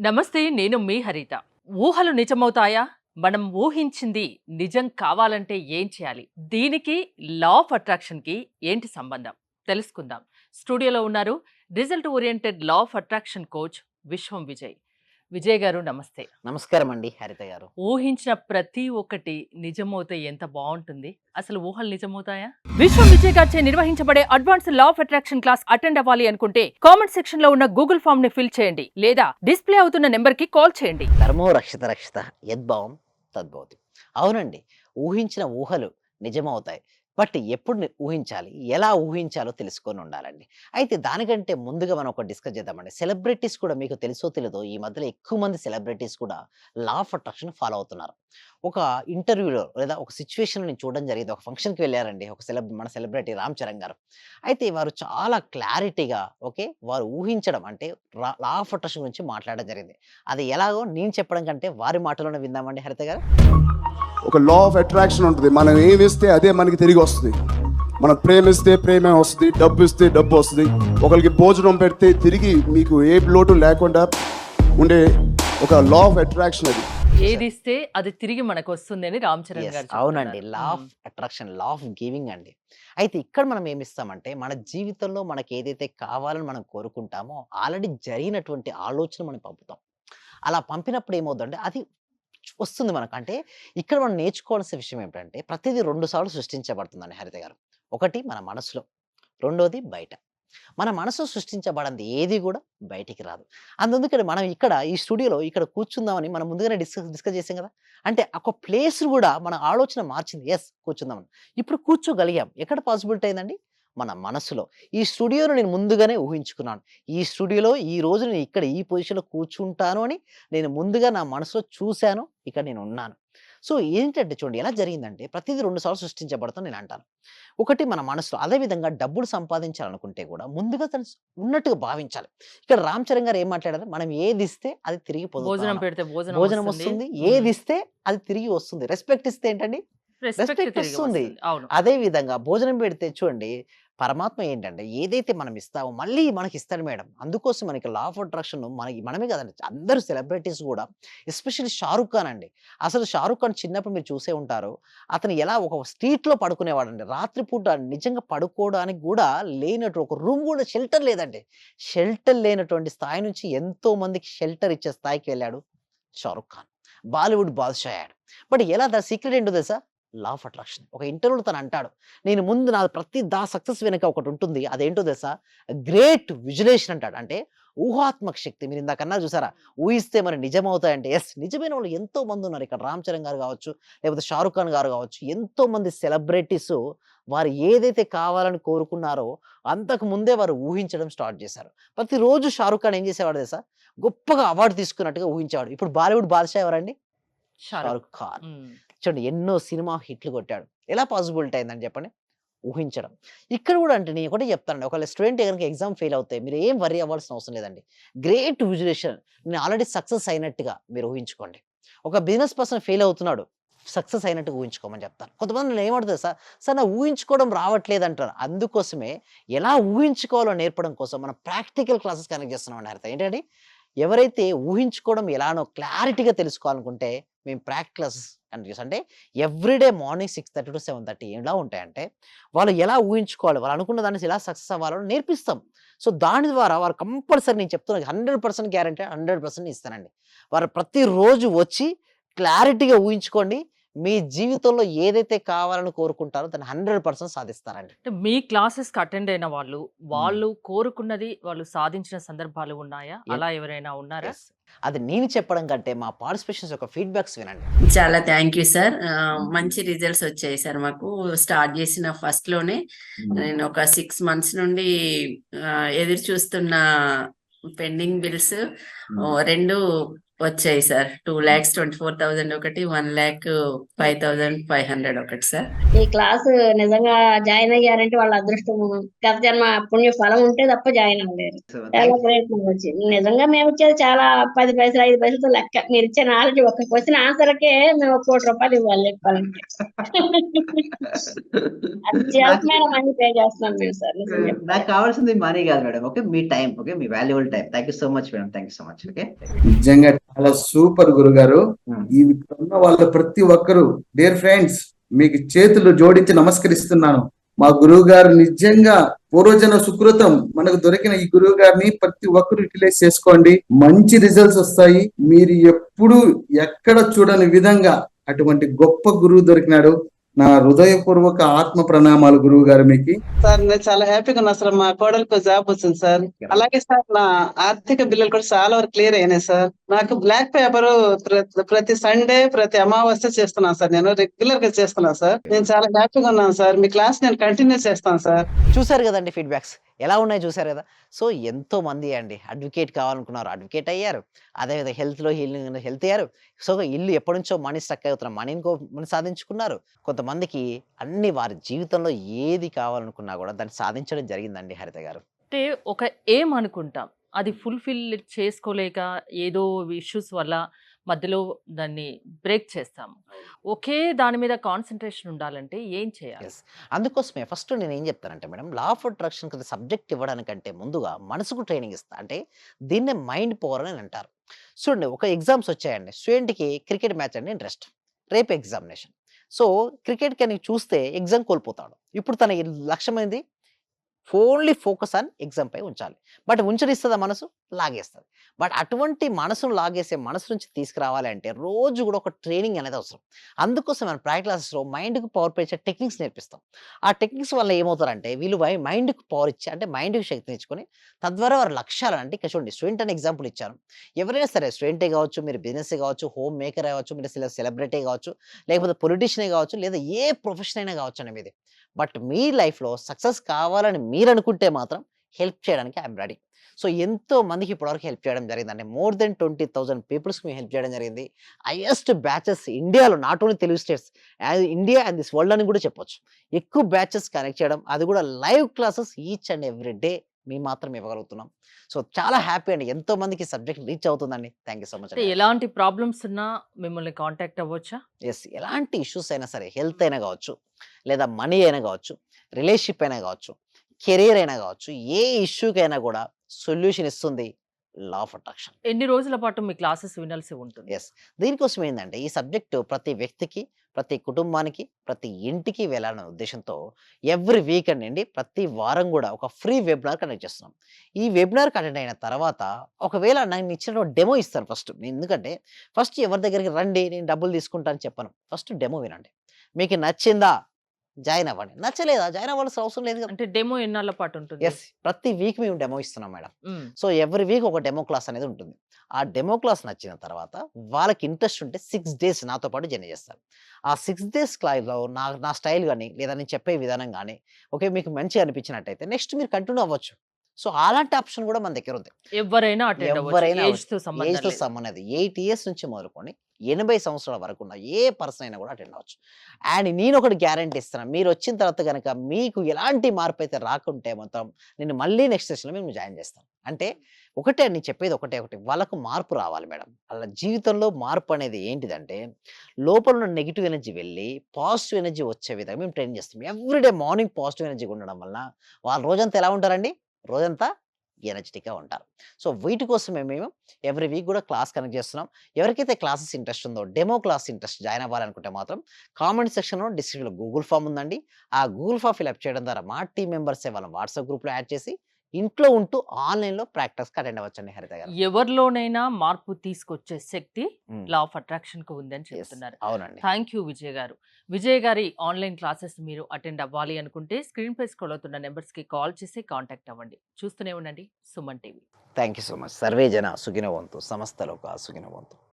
నమస్తే నేను మీ హరిత. ఊహలు నిజమవుతాయా? మనం ఊహించింది నిజం కావాలంటే ఏం చేయాలి? దీనికి లా ఆఫ్ అట్రాక్షన్కి ఏంటి సంబంధం? తెలుసుకుందాం. స్టూడియోలో ఉన్నారు result oriented law of attraction coach Vishwam Vijay. Vijay గారు నమస్తే. నమస్కారం అండి హరిత గారు. ఊహించిన ప్రతి ఒక్కటి నిజమవుతే ఎంత బాగుంటుంది అసలు ఊహలు నిజమవుతాయా? విశ్వం విజయ్ గారిచే నిర్వహించబడే advance law of attraction class attend అవ్వాలి అనుకుంటే కామెంట్ సెక్షన్లో ఉన్న గూగుల్ ఫామ్ని ఫిల్ చేయండి లేదా డిస్ప్లే అవుతున్న నెంబర్కి కాల్ చేయండి. ధర్మో రక్షిత రక్షిత యద్భావం తద్భవతి. అవునండి ఊహించిన ఊహలు నిజమవుతాయి. బట్ ఎప్పుడు ఊహించాలి? ఎలా ఊహించాలో తెలుసుకొని ఉండాలండి. అయితే దానికంటే ముందుగా మనం ఒక డిస్కస్ చేద్దామండి. సెలబ్రిటీస్ కూడా మీకు తెలుసో తెలియదో ఈ మధ్యలో ఎక్కువ మంది సెలబ్రిటీస్ కూడా లా ఆఫ్ అట్రాక్షన్ ఫాలో అవుతున్నారు. ఒక ఇంటర్వ్యూలో లేదా ఒక సిచ్యువేషన్ నేను చూడడం జరిగింది. ఒక ఫంక్షన్కి వెళ్ళారండి. ఒక సెలబ్ మన సెలబ్రిటీ రామ్ చరణ్ గారు. అయితే వారు చాలా క్లారిటీగా ఓకే వారు ఊహించడం అంటే లా ఆఫ్ అట్రాక్షన్ గురించి మాట్లాడడం జరిగింది. అది ఎలాగో నేను చెప్పడం కంటే వారి మాటలోనే విందామండి హరిత గారు. ఒక లా ఆఫ్ అట్రాక్షన్ ఉంటుంది. మనం ఏమి ఇస్తే అదే మనకి తిరిగి వస్తుంది. మనం ప్రేమిస్తే ప్రేమే వస్తుంది డబ్బు ఇస్తే డబ్బు వస్తుంది. ఒకరికి భోజనం పెడితే తిరిగి మీకు ఏ లోటు లేకుండా ఉండే ఒక లా ఆఫ్ అట్రాక్షన్ అది. ఏది ఇస్తే అది తిరిగి మనకు వస్తుంది అని రామ్ చరణ్ గారు అవునండి. Law of attraction law of giving అండి. అయితే ఇక్కడ మనం ఏమి ఇస్తామంటే మన జీవితంలో మనకి ఏదైతే కావాలని మనం కోరుకుంటామో ఆల్రెడీ జరిగినటువంటి ఆలోచన మనం పంపుతాం. అలా పంపినప్పుడు ఏమవుతుందంటే అది వస్తుంది మనకు అంటే ఇక్కడ మనం నేర్చుకోవాల్సిన విషయం ఏమిటంటే ప్రతిదీ రెండు సార్లు సృష్టించబడుతుందండి హరిత గారు. ఒకటి మన మనసులో రెండోది బయట. మన మనసు సృష్టించబడింది ఏది కూడా బయటికి రాదు. అందుకని మనం ఇక్కడ ఈ స్టూడియోలో ఇక్కడ కూర్చుందామని మనం ముందుగానే డిస్కస్ డిస్కస్ చేసాం కదా! అంటే ఒక ప్లేస్ కూడా మన ఆలోచన మార్చింది. ఎస్ కూర్చుందామని. ఇప్పుడు కూర్చోగలిగాం. ఎక్కడ పాసిబిలిటీ అయిందండి? మన మనసులో. ఈ స్టూడియోలో నేను ముందుగానే ఊహించుకున్నాను. ఈ స్టూడియోలో ఈ రోజు నేను ఇక్కడ ఈ పొజిషన్లో కూర్చుంటాను అని నేను ముందుగా నా మనసులో చూశాను. ఇక్కడ నేను ఉన్నాను. సో ఏంటంటే చూడండి ఎలా జరిగిందంటే ప్రతిదీ రెండు సార్లు సృష్టించబడతాను నేను అంటాను. ఒకటి మన మనసులో అదేవిధంగా డబ్బులు సంపాదించాలనుకుంటే కూడా ముందుగా తను ఉన్నట్టుగా భావించాలి. ఇక్కడ రామ్ చరణ్ గారు ఏం మాట్లాడారు? మనం ఏది ఇస్తే అది తిరిగి భోజనం పెడితే భోజనం వస్తుంది. ఏది ఇస్తే అది తిరిగి వస్తుంది. రెస్పెక్ట్ ఇస్తే ఏంటండి? రెస్పెక్ట్. అవును. అదే విధంగా భోజనం పెడితే చూడండి పరమాత్మ ఏంటంటే ఏదైతే మనం ఇస్తామో మళ్ళీ మనకి ఇస్తాడు మేడం. అందుకోసం మనకి లా ఆఫ్ అట్రాక్షన్ మనకి మనమే కదండి. అందరూ సెలబ్రిటీస్ కూడా ఎస్పెషల్లీ షారుఖ్ ఖాన్ అండి. అసలు షారుఖ్ ఖాన్ చిన్నప్పుడు మీరు చూసే ఉంటారు. అతను ఎలా ఒక స్ట్రీట్లో పడుకునేవాడండి. రాత్రిపూట నిజంగా పడుకోవడానికి కూడా లేనట్టు ఒక రూమ్ కూడా షెల్టర్ లేదండి. షెల్టర్ లేనటువంటి స్థాయి నుంచి ఎంతో మందికి షెల్టర్ ఇచ్చే స్థాయికి వెళ్ళాడు షారుఖ్ ఖాన్. బాలీవుడ్ బాద్షా అయ్యాడు బట్ ఎలా దాని సీక్రెట్ ఏంటో తెలుసా? లా ఆఫ్ అట్రాక్షన్ ఒక ఇంటర్వ్యూలో తను అంటాడు నేను ముందు నా ప్రతి దా సక్సెస్ వెనుక ఒకటి ఉంటుంది అదేంటో తెలుసా? గ్రేట్ విజులేషన్ అంటాడు. అంటే ఊహాత్మక శక్తి. మీరు ఇందాకన్నా చూసారా? ఊహిస్తే మరి నిజమవుతాయంటే ఎస్ నిజమైన వాళ్ళు ఎంతో మంది ఉన్నారు. ఇక్కడ రామ్ చరణ్ గారు కావచ్చు లేకపోతే షారుఖ్ ఖాన్ గారు కావచ్చు ఎంతో మంది సెలబ్రిటీస్ వారు ఏదైతే కావాలని కోరుకున్నారో అంతకు ముందే వారు ఊహించడం స్టార్ట్ చేశారు. ప్రతిరోజు షారుఖ్ ఖాన్ ఏం చేసేవాడు తెలుసా? గొప్పగా అవార్డు తీసుకున్నట్టుగా ఊహించేవాడు. ఇప్పుడు బాలీవుడ్ బాద్షా ఎవరండి? షారుఖ్ ఖాన్. చూడండి ఎన్నో సినిమా హిట్లు కొట్టాడు. ఎలా పాసిబిలిటీ అయిందని చెప్పండి? ఊహించడం. ఇక్కడ కూడా అంటే నేను ఒకటే చెప్తానండి. ఒకవేళ స్టూడెంట్ కనుక ఎగ్జామ్ ఫెయిల్ అవుతాయి మీరు ఏం వరి అవ్వాల్సిన అవసరం లేదండి. Great visualization. నేను ఆల్రెడీ సక్సెస్ అయినట్టుగా మీరు ఊహించుకోండి. ఒక బిజినెస్ పర్సన్ ఫెయిల్ అవుతున్నాడు సక్సెస్ అయినట్టు ఊహించుకోమని చెప్తాను. కొంతమంది నేను ఏమంటుంది సార్ సార్ నా ఊహించుకోవడం రావట్లేదు అంటారు అందుకోసమే ఎలా ఊహించుకోవాలో నేర్పడం కోసం మనం ప్రాక్టికల్ క్లాసెస్ కనెక్ట్ చేస్తున్నాం అర్థం ఏంటంటే ఎవరైతే ఊహించుకోవడం ఎలానో క్లారిటీగా తెలుసుకోవాలనుకుంటే మేము ప్రాక్టికల్స్ క్లాసెస్ అంటే everyday morning six thirty to seven thirty ఎలా ఉంటాయంటే వాళ్ళు ఎలా ఊహించుకోవాలి వాళ్ళు అనుకున్న దాన్ని ఎలా సక్సెస్ అవ్వాలో నేర్పిస్తాం. సో దాని ద్వారా వారు కంపల్సరీ నేను చెప్తున్నా hundred percent guarantee hundred percent ఇస్తానండి. వారు ప్రతిరోజు వచ్చి క్లారిటీగా ఊహించుకోండి మీ జీవితంలో ఏదైతే కావాలని కోరుకుంటారో దాన్ని హండ్రెడ్ పర్సెంట్ సాధిస్తారండి. అంటే మీ క్లాసెస్కి అటెండ్ అయిన వాళ్ళు వాళ్ళు కోరుకున్నది వాళ్ళు సాధించిన సందర్భాలు ఉన్నాయా. అలా ఎవరైనా ఉన్నారా. అది నేను చెప్పడం కంటే మా పార్టిసిపేషన్స్ యొక్క ఫీడ్బ్యాక్స్ వినండి. చాలా థ్యాంక్ యూ సార్. మంచి రిజల్ట్స్ వచ్చాయి సార్ మాకు. స్టార్ట్ చేసిన ఫస్ట్లోనే నేను ఒక సిక్స్ మంత్స్ నుండి ఎదురు చూస్తున్న పెండింగ్ బిల్స్ రెండు వచ్చాయి sir. Two lakhs twenty four thousand ఒకటి one lakh five thousand five hundred ఒకటి సార్. ఈ క్లాస్ నిజంగా జాయిన్ అయ్యారంటే వాళ్ళ అదృష్టం. గత జన్మ పుణ్య ఫలం ఉంటే తప్ప జాయిన్ అవ్వలేరు. చాలా ప్రయత్నం వచ్చింది. నిజంగా మేము ఇచ్చేది చాలా పది పైసలు ఐదు పైసలతో లెక్క. మీరు ఇచ్చే నాలెడ్జ్ ఒక క్వశ్చన్ ఆన్సర్కే మేము ఒక కోటి రూపాయలు ఇవ్వాలి చెప్పాలంటే. మనీ పే చేస్తున్నాం మేము సార్. నాకు కావాల్సింది మనీ కాదు మేడం ఓకే? మీ time okay? Me valuable time. Thank you so much madam thank you so much okay నిజంగా చాలా సూపర్ గురుగారు. ఈ ఉన్న వాళ్ళ ప్రతి ఒక్కరు డియర్ ఫ్రెండ్స్ మీకు చేతులు జోడించి నమస్కరిస్తున్నాను. మా గురువు గారు నిజంగా పూర్వజన సుకృతం. మనకు దొరికిన ఈ గురువు గారిని ప్రతి ఒక్కరు యూటిలైజ్ చేసుకోండి. మంచి రిజల్ట్స్ వస్తాయి. మీరు ఎప్పుడు ఎక్కడ చూడని విధంగా అటువంటి గొప్ప గురువు దొరికినాడు. నా హృదయపూర్వక ఆత్మ ప్రణామాలు గురువు గారు మీకు. సార్ నేను చాలా హ్యాపీగా ఉన్నా సార్. మా కోడలికి జాబ్ వచ్చింది సార్. అలాగే సార్ నా ఆర్థిక బిల్లులు కూడా చాలా వరకు క్లియర్ అయినాయి సార్. నాకు బ్లాక్ పేపర్ ప్రతి సండే ప్రతి అమావాస్య చేస్తున్నాను సార్. నేను రెగ్యులర్గా చేస్తున్నాను సార్. నేను చాలా హ్యాపీగా ఉన్నాను సార్. మీ క్లాస్ నేను కంటిన్యూ చేస్తాను సార్. చూసారు కదండి ఫీడ్బ్యాక్స్ ఎలా ఉన్నాయి చూసారు కదా? సో ఎంతో మంది అండి అడ్వకేట్ కావాలనుకున్నారు. అడ్వకేట్ అయ్యారు. అదేవిధంగా హెల్త్లో హీలింగ్ హెల్త్ అయ్యారు. సో ఇల్లు ఎప్పటి నుంచో మనీ స్టక్ అవుతున్న మనీని కో- మనీ సాధించుకున్నారు. కొంతమందికి అన్ని వారి జీవితంలో ఏది కావాలనుకున్నా కూడా దాన్ని సాధించడం జరిగిందండి హరిత గారు. అంటే ఒక ఏం అనుకుంటాం? అది ఫుల్ఫిల్ చేసుకోలేక ఏదో ఇష్యూస్ వల్ల మధ్యలో దాన్ని బ్రేక్ చేస్తాము. ఒకే దాని మీద కాన్సన్ట్రేషన్ ఉండాలంటే ఏం చేయాలి. అందుకోసమే ఫస్ట్ నేను ఏం చెప్తానంటే మేడం లా ఆఫ్ అట్రాక్షన్ కదా సబ్జెక్ట్ ఇవ్వడానికంటే ముందుగా మనసుకు ట్రైనింగ్ ఇస్తా. అంటే దీన్నే మైండ్ పవర్ అని అంటారు. చూడండి ఒక ఎగ్జామ్స్ వచ్చాయండి. స్టూడెంట్కి క్రికెట్ మ్యాచ్ అంటే ఇంట్రెస్ట్. రేపు ఎగ్జామినేషన్. సో క్రికెట్ కని చూస్తే ఎగ్జామ్ కోల్పోతాడు. ఇప్పుడు తన ఈ లక్ష్యం ఏంది? ఓన్లీ ఫోకస్ ఆన్ ఎగ్జామ్ పై ఉంచాలి. బట్ ఉంచనిస్తుందా మనసు? లాగేస్తుంది. బట్ అటువంటి మనసును లాగేసే మనసు నుంచి తీసుకురావాలి అంటే రోజు కూడా ఒక ట్రైనింగ్ అనేది అవసరం. అందుకోసం మనం ప్రాక్టీ క్లాసెస్లో మైండ్కి పవర్ పెంచే టెక్నిక్స్ నేర్పిస్తాం. ఆ టెక్నిక్స్ వల్ల ఏమవుతారంటే వీళ్ళు మైండ్కి పవర్ ఇచ్చి అంటే మైండ్కి శక్తిని ఇచ్చుకొని తద్వారా వారి లక్ష్యాలు అంటే ఇక్కడ చూడండి స్టూడెంట్ అని ఎగ్జాంపుల్ ఇచ్చారు ఎవరైనా సరే స్టూడెంటే కావచ్చు మీరు బిజినెస్ కావచ్చు హోమ్ మేకర్ కావచ్చు మీరు సెలబ్రిటీ కావచ్చు లేకపోతే పొలిటీషియనే కావచ్చు లేదా ఏ ప్రొఫెషన్ అయినా కావచ్చు అనేది మీది. బట్ మీ లైఫ్లో సక్సెస్ కావాలని మీరు అనుకుంటే మాత్రం హెల్ప్ చేయడానికి ఐఎమ్ రెడీ. సో ఎంతో మందికి ఇప్పటివరకు హెల్ప్ చేయడం జరిగిందండి మోర్ దెన్ ట్వంటీ థౌసండ్ పీపుల్స్కి మేము హెల్ప్ చేయడం జరిగింది. హైయెస్ట్ బ్యాచెస్ ఇండియాలో not only Telugu states India and this world అని కూడా చెప్పొచ్చు. ఎక్కువ బ్యాచెస్ కనెక్ట్ చేయడం అది కూడా live classes each and every day మేము మాత్రం ఇవ్వగలుగుతున్నాం. సో చాలా హ్యాపీ అండి. ఎంతో మందికి సబ్జెక్ట్ రీచ్ అవుతుందండి. థ్యాంక్ యూ సో మచ్ ఎలాంటి ప్రాబ్లమ్స్ ఉన్నా మిమ్మల్ని కాంటాక్ట్ అవ్వచ్చా? ఎస్. ఎలాంటి ఇష్యూస్ అయినా సరే హెల్త్ అయినా కావచ్చు లేదా మనీ అయినా కావచ్చు రిలేషన్షిప్ అయినా కావచ్చు కెరీర్ అయినా కావచ్చు ఏ ఇష్యూకైనా కూడా సొల్యూషన్ ఇస్తుంది. Law of attraction. ఎన్ని రోజుల పాటు మీ క్లాసెస్ వినాల్సి ఉంటుంది? ఎస్ దీనికోసం ఏంటంటే ఈ సబ్జెక్టు ప్రతి వ్యక్తికి ప్రతి కుటుంబానికి ప్రతి ఇంటికి వెళ్ళాలనే ఉద్దేశంతో ఎవ్రీ వీకెండ్ అండి ప్రతి వారం కూడా ఒక ఫ్రీ వెబినార్ కండక్ట్ చేస్తున్నాం. ఈ వెబినార్ కండక్ట్ అయిన తర్వాత ఒకవేళ నేను ఇచ్చిన డెమో ఇస్తాను ఫస్ట్. ఎందుకంటే ఫస్ట్ ఎవరి దగ్గరికి రండి నేను డబ్బులు తీసుకుంటాను చెప్పను. ఫస్ట్ డెమో వినండి. మీకు నచ్చిందా? జాయిన్ అవ్వండి. నచ్చలేదా? జాయిన్ అవ్వాల్సిన అవసరం లేదు అంటే డెమో ఎన్నాళ్ళ పాటు ఉంటుంది? ఎస్ ప్రతి వీక్ మేము డెమో ఇస్తున్నాం మేడం. సో ఎవ్రీ వీక్ ఒక డెమో క్లాస్ అనేది ఉంటుంది. ఆ డెమో క్లాస్ నచ్చిన తర్వాత వాళ్ళకి ఇంట్రెస్ట్ ఉంటే సిక్స్ డేస్ నాతో పాటు జర్నీ చేస్తారు. ఆ సిక్స్ డేస్ క్లాస్లో నా నా స్టైల్ కానీ లేదా నేను చెప్పే విధానం కానీ ఓకే మీకు మంచిగా అనిపించినట్టయితే నెక్స్ట్ మీరు కంటిన్యూ అవ్వచ్చు. సో అలాంటి ఆప్షన్ కూడా మన దగ్గర ఉంది. ఎవరైనా ఎవరైనా ఏజ్తో. సంబంధం ఎయిట్ ఇయర్స్ నుంచి మొదలుకొని ఎనభై సంవత్సరాల వరకు ఉన్న ఏ పర్సన్ అయినా కూడా అటెండ్ అవ్వచ్చు. అండ్ నేను ఒకటి గ్యారంటీ ఇస్తున్నాను మీరు వచ్చిన తర్వాత కనుక మీకు ఎలాంటి మార్పు అయితే రాకుంటే మొత్తం నేను మళ్ళీ నెక్స్ట్ సెషన్లో మేము జాయిన్ చేస్తాను. అంటే ఒకటే నేను చెప్పేది ఒకటే ఒకటి. వాళ్ళకు మార్పు రావాలి మేడం. వాళ్ళ జీవితంలో మార్పు అనేది ఏంటిదంటే లోపల ఉన్న నెగిటివ్ ఎనర్జీ వెళ్ళి పాజిటివ్ ఎనర్జీ వచ్చే విధంగా మేము ట్రైన్ చేస్తాం. ఎవ్రీడే మార్నింగ్ పాజిటివ్ ఎనర్జీ ఉండడం వల్ల వాళ్ళు రోజంతా ఎలా ఉంటారండి? రోజంతా ఎనర్జెటిక్గా ఉంటారు. సో వీటి కోసమే మేము ఎవ్రీ వీక్ కూడా క్లాస్ కనెక్ట్ చేస్తున్నాం. ఎవరికైతే క్లాసెస్ ఇంట్రెస్ట్ ఉందో డెమో క్లాస్ ఇంట్రెస్ట్ జాయిన్ అవ్వాలనుకుంటే మాత్రం కామెంట్ సెక్షన్లో డిస్క్రిప్షన్లో గూగుల్ ఫామ్ ఉందండి. ఆ గూగుల్ ఫామ్ ఫిల్అప్ చేయడం ద్వారా మా టీం మెంబర్సే వాళ్ళ వాట్సాప్ గ్రూప్లో యాడ్ చేసి ఇంట్లో ఉంటూ ఆన్లైన్లో ప్రాక్టీస్కి అటెండ్ అవ్వచ్చండి హరిత గారు. ఎవరిలోనైనా మార్పు తీసుకొచ్చే శక్తి. లా ఆఫ్ అట్రాక్షన్కు ఉందని చెప్తున్నారు. అవునండి. థ్యాంక్ యూ విజయ్ గారు. విజయ్ గారి ఆన్లైన్ క్లాసెస్ మీరు అటెండ్ అవ్వాలి అనుకుంటే స్క్రీన్ పై స్క్రోల్ అవుతున్న నెంబర్స్కి కాల్ చేసి కాంటాక్ట్ అవ్వండి. చూస్తూనే ఉండండి. Suman TV. Thank you so much. Survey జన సుఖినవంతు సమస్తలోక సుఖినవంతు